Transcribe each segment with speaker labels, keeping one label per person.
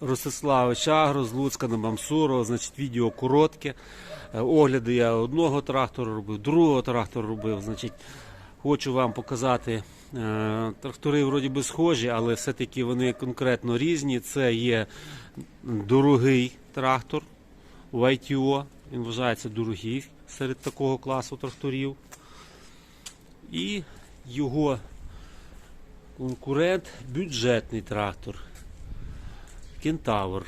Speaker 1: Ростиславович Агро з Луцька на Мамсурова. Значить, відео коротке. Е, Огляди я одного трактора робив, другого трактора робив. Значить, хочу вам показати. е, Трактори вроді би схожі, але все-таки вони конкретно різні. Це є дорогий трактор в ITO. Він вважається дорогий серед такого класу тракторів. І його конкурент бюджетний трактор. Кентавр.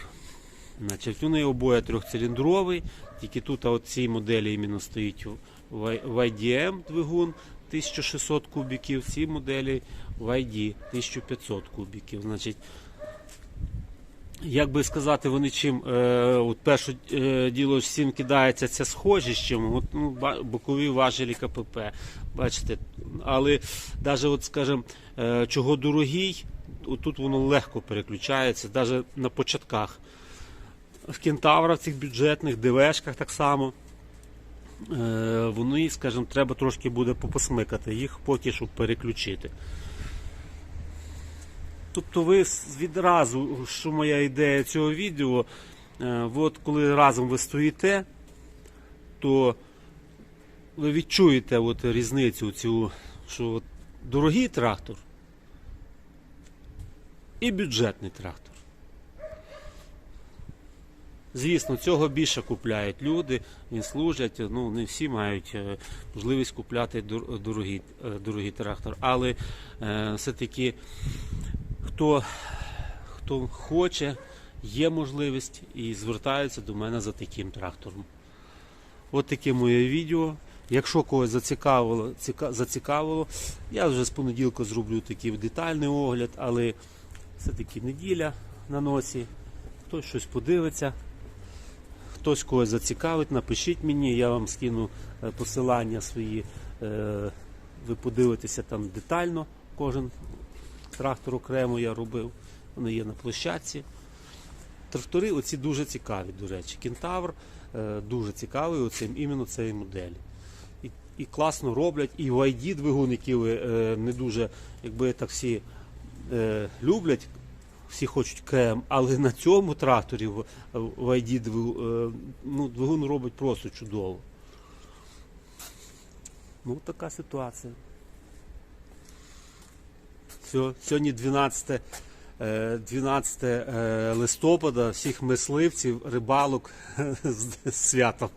Speaker 1: Значить, вони обоє трьохциліндровий, тільки тут от цій моделі іменно стоїть в в IDM двигун 1600 кубіків, в цій моделі в ID 1500 кубіків. Значить, як би сказати, вони чим е, от перше е, діло всім кидається схожі з чим, от, ну, бокові важелі КПП. Бачите, але навіть, от, скажімо, е, чого дорогий, тут воно легко переключається, навіть на початках. В кентаврах цих бюджетних, ДВшках так само. Е, вони, скажімо, треба трошки буде попосмикати їх поки що переключити. Тобто ви відразу, що моя ідея цього відео, е, от коли разом ви стоїте, то ви відчуєте от різницю цю, що от дорогий трактор і бюджетний трактор. Звісно, цього більше купляють люди, він служать. Ну, не всі мають е, можливість купляти дорогий, е, дорогий трактор. Але е, все-таки хто, хто хоче, є можливість і звертаються до мене за таким трактором. От таке моє відео. Якщо когось зацікавило, ціка- зацікавило, я вже з понеділка зроблю такий детальний огляд, але все-таки неділя на носі. Хтось щось подивиться, хтось когось зацікавить, напишіть мені, я вам скину е, посилання свої. е, Ви подивитеся там детально, кожен трактор окремо я робив. Вони є на площадці. Трактори оці дуже цікаві, до речі. Кентавр е, дуже цікавий оцим, іменно цієї моделі. І, і класно роблять, і в ID двигун, е, не дуже, якби так всі люблять, всі хочуть КМ, але на цьому тракторі в, ID е, ну, двигун робить просто чудово. Ну, така ситуація. Сьогодні 12, е, 12 е, листопада, всіх мисливців, рибалок з святом.